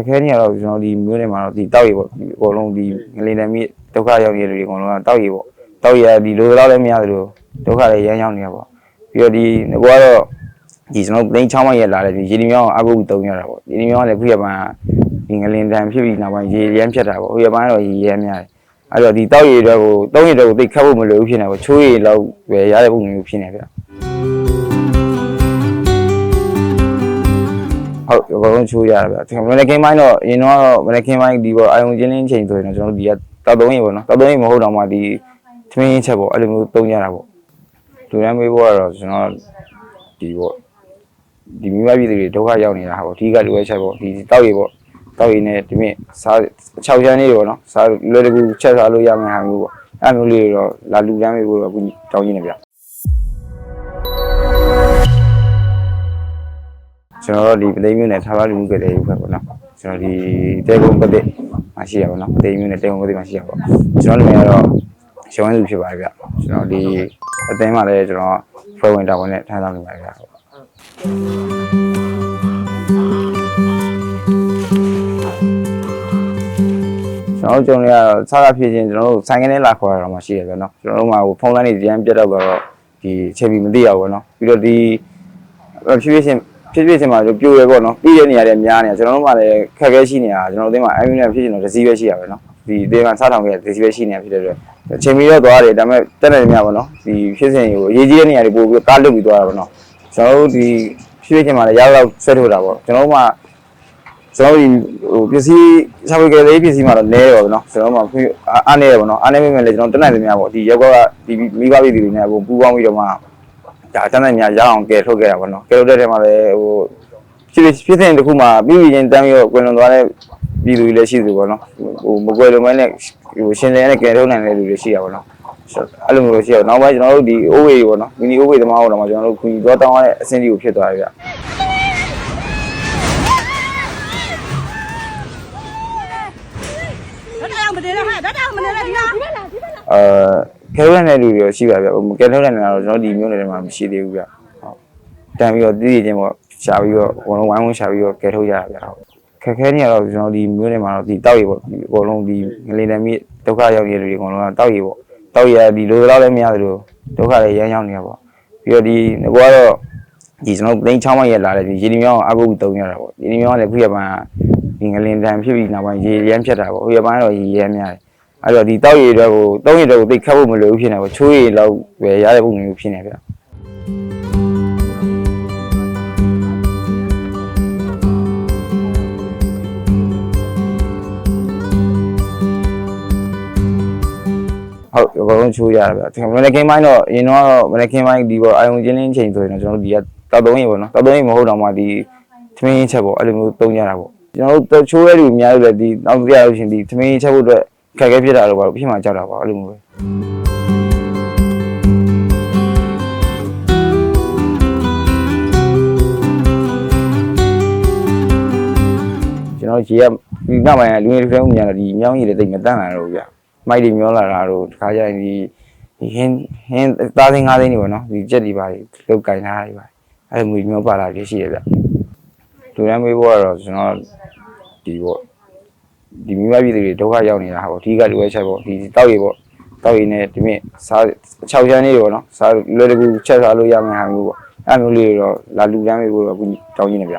က်ခဲနေရတော့ကျွန်တော်ဒီမျိုးနေမှာတော့ဒီတောက်ရီပေါ့ဒီအကုန်လုံးဒီငလင်တမ်းမြစ်ဒုက္ခရောက်နေတဲ့လူတွေအကုန်လုံးကတောက်ရီပေါ့တောက်ရီကဒီလိုတော့လည်းမရသလိုဒုက္ခလည်းရမ်းရောက်နေတာပေါ့ပြီးတော့ဒီငကွာတော့ဒီကျွန်တော်သိန်း6မိုင်ရလာတယ်ဒီရေဒီမြောင်းအပုပ်တုံးရတာပေါ့ရေဒီမြောင်းကလည်းခုရပန်းဒီငလင်တမ်းဖြစ်ပြီးနောက်ပိုင်းရေရမ်းဖြတ်တာပေါ့ခုရပန်းတော့ရေရမ်းများတယ်အဲ့တော့ဒီတောက်ရီတွေကိုသုံးရီတွေကိုသိခတ်ဖို့မလိုဘူးဖြစ်နေပေါ့ချိုးရီလောက်ပဲရတဲ့ပုံမျိုးဖြစ်နေဗျ ဟုတ်အကုန်လုံးချိုးရတာဗျဒီမနက်ခင်းပိုင်းတော့အရင်တော့မနက်ခင်းပိုင်းဒီပေါ်အာယုံချင်းလင်းချိန်ဆိုရင်တော့ကျွန်တော်တို့ဒီကတောက်သုံးရေပေါ့နော်တောက်သုံးရေမဟုတ်တော့မှဒီသမင်းချက်ပေါ့အဲ့လိုမျိုးသုံးကြတာပေါ့လူရမ်းမေးဖို့ကတော့ကျွန်တော်ဒီပေါ့ဒီမိဘပြည်သူတွေဒုက္ခရောက်နေတာပေါ့အဓိကလူရဲ့ချက်ပေါ့ဒီတောက်ရေပေါ့တောက်ရေနဲ့ဒီမြင့်စား6ချမ်းလေးတွေပေါ့နော်စားလွယ်တကူချက်စားလို့ရမယ့်ဟာမျိုးပေါ့အဲ့မျိုးလေးတွေတော့လာလူရမ်းမေးဖို့တော့အခုတောင်းရင်းနေဗျ ကျွန်တော်တို့ဒီပသိမ်မျိုးနဲ့ထားပါလူမှုကြတဲ့ရုပ်ဖက်ပေါ့နော်ကျွန်တော်ဒီတဲကုန်းပသိမှာရှိရပါတော့ပသိမ်မျိုးနဲ့တဲကုန်းပသိမှာရှိရပါကျွန်တော်လည်းကတော့ရှောင်းစုဖြစ်ပါတယ်ဗျကျွန်တော်ဒီအသိမ်းမှာလည်းကျွန်တော်ဖွဲ့ဝင်တာဝန်နဲ့ထမ်းဆောင်နေပါတယ်ဗျကျွန်တော်ကြုံရတော့စားရဖြစ်ချင်းကျွန်တော်တို့ဆိုင်ကနေလာခေါ်ရတော့မှရှိရပြเนาะကျွန်တော်တို့မှာဟိုဖုန်းလိုင်းတွေကြမ်းပြတ်တော့တော့ဒီချက်ပြီးမသိရဘူးเนาะပြီးတော့ဒီဖြည်းဖြည်းချင်း ဖြစ်ဖြစ်ချင်းမှာပြိုရယ်ပေါ့နော်ပြီးတဲ့နေရာတွေများနေတာကျွန်တော်တို့မှလည်းခက်ခဲရှိနေတာကျွန်တော်တို့အသင်းမှာ MU နဲ့ဖြစ်ချင်တော့ဒစီပဲရှိရပဲနော်ဒီအသင်းကစားထောင်ခဲ့ဒစီပဲရှိနေတာဖြစ်တဲ့အတွက်အချိန်မီတော့သွားတယ်ဒါပေမဲ့တက်နေနေမှာပေါ့နော်ဒီဖြစ်စဉ်ကိုအရေးကြီးတဲ့နေရာတွေပို့ပြီးကားလွတ်ပြီးသွားတာပေါ့နော်ကျွန်တော်တို့ဒီဖြစ်ဖြစ်ချင်းမှာလည်းရတော့ဆွဲထုတ်တာပေါ့ကျွန်တော်တို့မှကျွန်တော်ဒီဟိုပစ္စည်းစာပေကလေးပစ္စည်းမှာတော့လဲရောပေါ့နော်ကျွန်တော်မှအားနေရပေါ့နော်အားနေမိမယ်လေကျွန်တော်တက်နိုင်သမျှပေါ့ဒီရောက်ကဒီမိဘပြည်သူတွေနဲ့ပူပေါင်းပြီးတော့မှ ဒါတက်နိုင်များရအောင်ကဲထုတ်ခဲ့တာပေါ့နော်ကဲထုတ်တဲ့ထဲမှာလည်းဟိုဖြစ်ဖြစ်တဲ့တစ်ခုမှာပြီးပြီးချင်းတန်းပြီးတော့ကွယ်လွန်သွားတဲ့ပြည်သူတွေလည်းရှိသူပေါ့နော်ဟိုမကွယ်လွန်မဲနဲ့ဟိုရှင်လင်းနဲ့ကဲထုတ်နိုင်တဲ့လူတွေရှိရပါတော့အဲ့လိုမျိုးရှိရနောက်ပိုင်းကျွန်တော်တို့ဒီအိုးဝေးပေါ့နော်မီနီအိုးဝေးသမားတို့တော့ကျွန်တော်တို့ခွန်ကြီးတော့တောင်းရတဲ့အဆင့်ကြီးကိုဖြစ်သွားပြီဗျဓာတ်အော င်မနေနဲ့ဟာဓာတ်အောင်မနေနဲ့ဒီလားအဲခဲထုတ်တဲ့လူတွေရောရှိပါဗျဟိုကဲထုတ်တဲ့နေရာတော့ကျွန်တော်ဒီမျိုးနယ်ထဲမှာမရှိသေးဘူးဗျဟုတ်တန်ပြီးတော့တည်တည်ချင်းပေါ့ရှာပြီးတော့ဘုံလုံးဝိုင်းဝန်းရှာပြီးတော့ကဲထုတ်ရတာဗျဟုတ်ခက်ခဲနေရတော့ကျွန်တော်ဒီမျိုးနယ်မှာတော့ဒီတောက်ရီပေါ့ဒီအကုန်လုံးဒီငလင်တမ်းမြစ်ဒုက္ခရောက်နေတဲ့လူတွေအကုန်လုံးကတောက်ရီပေါ့တောက်ရီကဒီလိုတော့လည်းမရသလိုဒုက္ခလည်းရမ်းရောက်နေတာပေါ့ပြီးတော့ဒီငကောကတော့ဒီကျွန်တော်သိန်း6မိုင်ရလာတယ်ဒီရေဒီမြောင်းအပုပ်တုံးရတာပေါ့ရေဒီမြောင်းကလည်းခုရပန်းဒီငလင်တမ်းဖြစ်ပြီးနောက်ပိုင်းရေရမ်းဖြတ်တာပေါ့ခုရပန်းတော့ရေရမ်းများတယ် အဲ့တော့ဒီတောက်ရည်တွေကိုသုံးရည်တွေကိုသိခတ်ဖို့မလိုဘူးဖြစ်နေပါချိုးရည်လောက်ပဲရတဲ့ပုံမျိုးဖြစ်နေဗျဟုတ်အကုန်လုံးချိုးရတာဗျဒီမနက်ခင်းပိုင်းတော့အရင်တော့မနက်ခင်းပိုင်းဒီပေါ်အာယုံချင်းလင်းချိန်ဆိုရင်တော့ကျွန်တော်တို့ဒီကတောက်သုံးရည်ပေါ့နော်တောက်သုံးရည်မဟုတ်တော့မှဒီသမင်းချက်ပေါ့အဲ့လိုမျိုးသုံးကြတာပေါ့ကျွန်တော်တို့ချိုးရတဲ့လူအများကြီးလည်းဒီနောက်ကြရလို့ရှင်ဒီသမင်းချက်ဖို့အတွက် ခက်ခဲဖြစ်တာတော့ဘာလို့ဖြစ်မှကြောက်တာပါအဲ့လိုမျိုးပဲကျွန်တော်ရေကဒီနောက်ပိုင်းကလူငယ်တွေဖုန်းမြန်တော့ဒီမြောင်းကြီးတွေတိတ်မတန့်လာတော့ဘူးဗျမိုက်တွေမျောလာတာတော့တခါကျရင်ဒီဒီဟင်းဟင်းသားသိန်း၅သိန်းနေပေါ့နော်ဒီကြက်တွေပါတွေလုတ်ကင်ထားတာတွေပါအဲ့လိုမျိုးမျောပါလာတွေရှိရဗျလူရမ်းမေးဖို့ကတော့ကျွန်တော်ဒီပေါ့ ဒီမိဘပြည်သူတွေဒုက္ခရောက်နေတာပေါ့အဓိကလူရဲ့ချက်ပေါ့ဒီတောက်ရီပေါ့တောက်ရီနဲ့ဒီမြင့်စား6ချမ်းလေးတွေပေါ့နော်စားလွယ်တကူချက်စားလို့ရမယ့်ဟာမျိုးပေါ့အဲ့မျိုးလေးတွေတော့လာလူတန်းပေးဖို့တော့အခုတောင်းရင်းနေဗျ